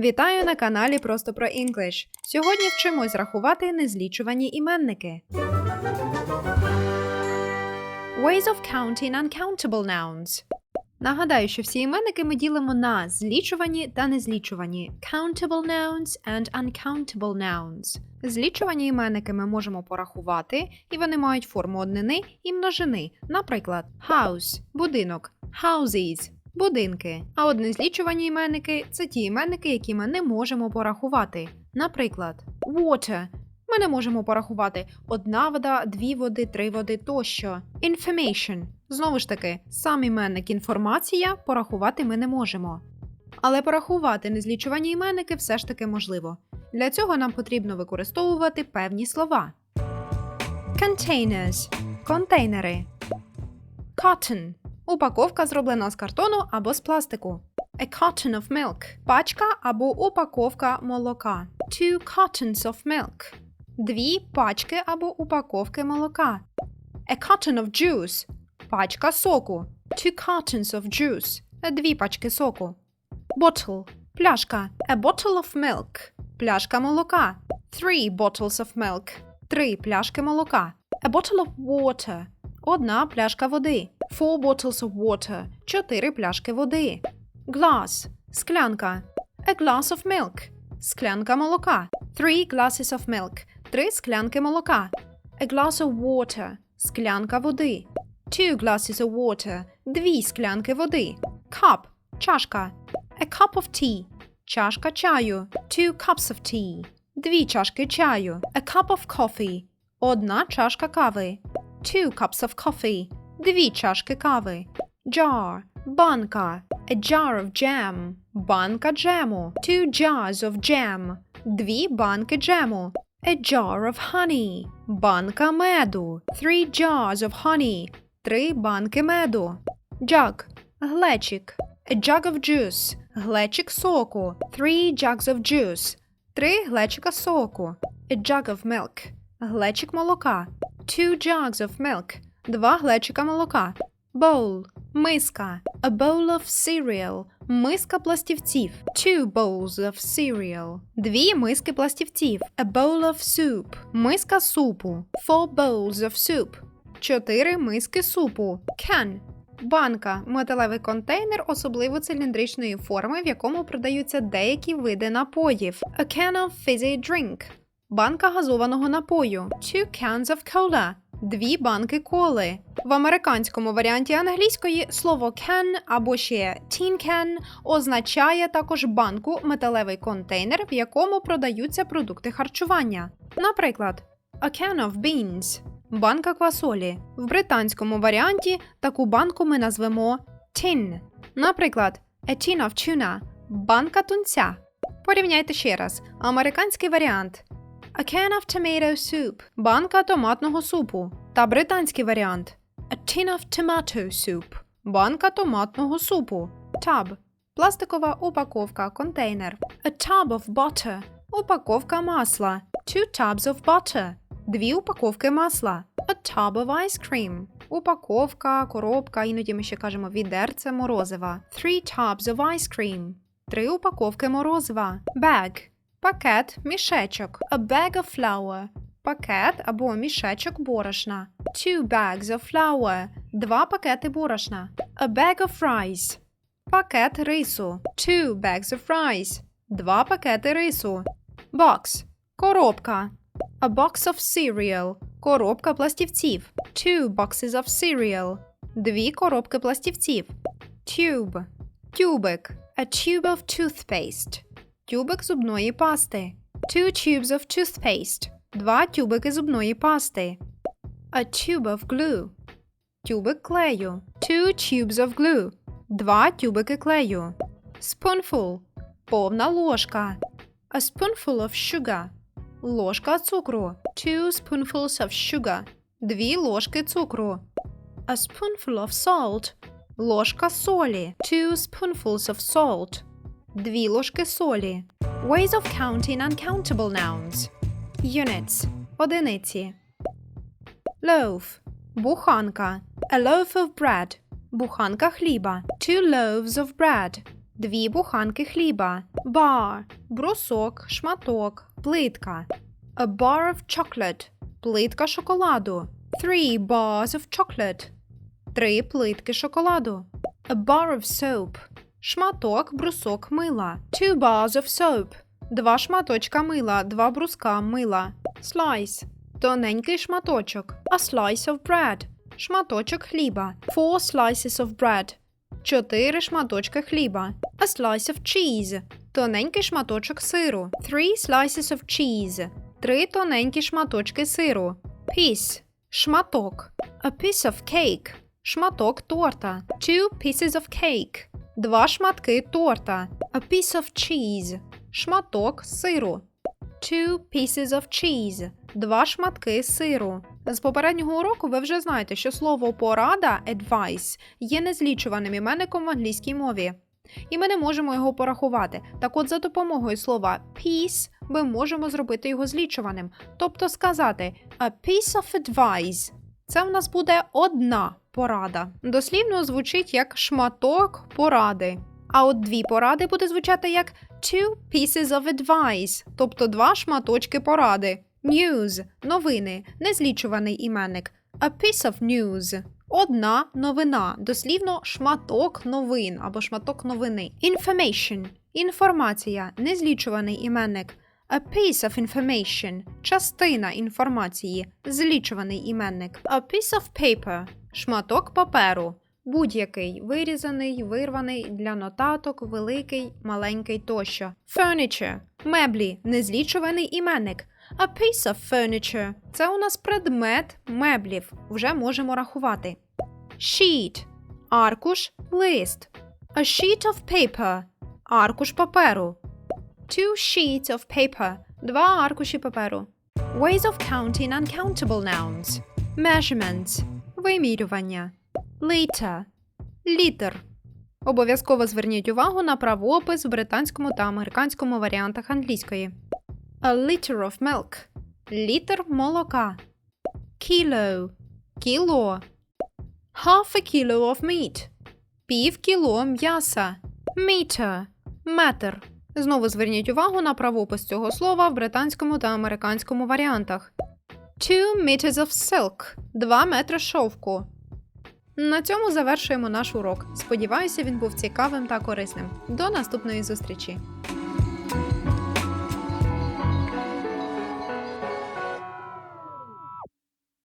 Вітаю на каналі Просто про English. Сьогодні вчимось рахувати незлічувані іменники. Ways of counting uncountable nouns. Нагадаю, що всі іменники ми ділимо на злічувані та незлічувані countable nouns and uncountable nouns. Злічувані іменники ми можемо порахувати, і вони мають форму однини і множини. Наприклад, house – будинок, houses – будинки. А от незлічувані іменники це ті іменники, які ми не можемо порахувати. Наприклад, water ми не можемо порахувати одна вода, дві води, три води тощо. Information. Знову ж таки, сам іменник інформація порахувати ми не можемо. Але порахувати незлічувані іменники все ж таки можливо. Для цього нам потрібно використовувати певні слова. Containers – контейнери. Cotton – упаковка зроблена з картону або з пластику. A carton of milk – пачка або упаковка молока. Two cartons of milk – дві пачки або упаковки молока. A carton of juice – пачка соку. Two cartons of juice – дві пачки соку. Bottle – пляшка. A bottle of milk – пляшка молока. Three bottles of milk – три пляшки молока. A bottle of water – одна пляшка води. Four bottles of water – чотири пляшки води. Glass – склянка. A glass of milk – склянка молока. Three glasses of milk – три склянки молока. A glass of water – склянка води. Two glasses of water – дві склянки води. Cup – чашка. A cup of tea – чашка чаю. Two cups of tea – дві чашки чаю. A cup of coffee – одна чашка кави. Two cups of coffee – дві чашки кави. Jar – банка. A jar of jam – банка джему. Two jars of jam – дві банки джему. A jar of honey – банка меду. Three jars of honey – три банки меду. Jug – глечик. A jug of juice – глечик соку. Three jugs of juice – три глечика соку. A jug of milk – глечик молока. Two jugs of milk – два глечика молока. Bowl – миска. A bowl of cereal – миска пластівців. Two bowls of cereal – дві миски пластівців. A bowl of soup – миска супу. Four bowls of soup – чотири миски супу. Can – банка – металевий контейнер особливо циліндричної форми, в якому продаються деякі види напоїв. A can of fizzy drink – банка газованого напою. Two cans of cola – Дві банки коли. В американському варіанті англійської слово can або ще tin can означає також банку металевий контейнер, в якому продаються продукти харчування. Наприклад, a can of beans банка квасолі. В британському варіанті таку банку ми назвемо tin. Наприклад, a tin of tuna банка тунця. Порівняйте ще раз. Американський варіант A can of tomato soup – банка томатного супу. Та британський варіант A tin of tomato soup – банка томатного супу. Tub – пластикова упаковка, контейнер. A tub of butter – упаковка масла. Two tubs of butter – дві упаковки масла. A tub of ice cream – упаковка, коробка, іноді ми ще кажемо відерце морозива. Three tubs of ice cream – три упаковки морозива. Bag – пакет, мішечок. A bag of flour – пакет або мішечок борошна. Two bags of flour – два пакети борошна. A bag of rice – пакет рису. Two bags of rice – два пакети рису. Box – коробка. A box of cereal – коробка пластівців. Two boxes of cereal – дві коробки пластівців. Tube – тюбик. A tube of toothpaste – тюбик зубної пасти. Two tubes of toothpaste – два тюбики зубної пасти. A tube of glue – тюбик клею. Two tubes of glue – два тюбики клею. Spoonful – повна ложка. A spoonful of sugar – ложка цукру. Two spoonfuls of sugar – дві ложки цукру. A spoonful of salt – ложка солі. Two spoonfuls of salt – дві ложки солі. Ways of counting uncountable nouns. Units – одиниці. Loaf – буханка. A loaf of bread – буханка хліба. Two loaves of bread – Дві буханки хліба. Bar – брусок, шматок, плитка. A bar of chocolate – плитка шоколаду. Three bars of chocolate – три плитки шоколаду. A bar of soap – шматок, брусок мила. Two bars of soap – два шматочка мила, два бруска мила. Slice – тоненький шматочок. A slice of bread – шматочок хліба. Four slices of bread – чотири шматочки хліба. A slice of cheese – тоненький шматочок сиру. Three slices of cheese – три тоненькі шматочки сиру. Piece – шматок. A piece of cake – шматок торта. Two pieces of cake – два шматки торта. A piece of cheese – шматок сиру. Two pieces of cheese – два шматки сиру. З попереднього уроку ви вже знаєте, що слово порада advice є незлічуваним іменником в англійській мові. І ми не можемо його порахувати. Так от за допомогою слова piece ми можемо зробити його злічуваним, тобто сказати a piece of advice. Це в нас буде одна порада. Дослівно звучить як шматок поради. А от дві поради буде звучати як two pieces of advice, тобто два шматочки поради. News – новини, незлічуваний іменник. A piece of news – одна новина, дослівно шматок новин або шматок новини. Information – інформація, незлічуваний іменник. A piece of information – частина інформації, злічуваний іменник. A piece of paper – шматок паперу. Будь-який вирізаний, вирваний для нотаток, великий, маленький тощо. Furniture – меблі, незлічуваний іменник. A piece of furniture – це у нас предмет меблів. Вже можемо рахувати. Sheet – аркуш, лист. A sheet of paper – аркуш паперу. Two sheets of paper – два аркуші паперу. Ways of counting uncountable nouns. Measurements – вимірювання. Liter – літер. Обов'язково зверніть увагу на правопис в британському та американському варіантах англійської. A liter of milk – літр молока. Kilo – кіло. Half a kilo of meat – пів кіло м'яса. Meter – метр. Знову зверніть увагу на правопис цього слова в британському та американському варіантах. Two meters of silk – 2 метри шовку. На цьому завершуємо наш урок. Сподіваюся, він був цікавим та корисним. До наступної зустрічі!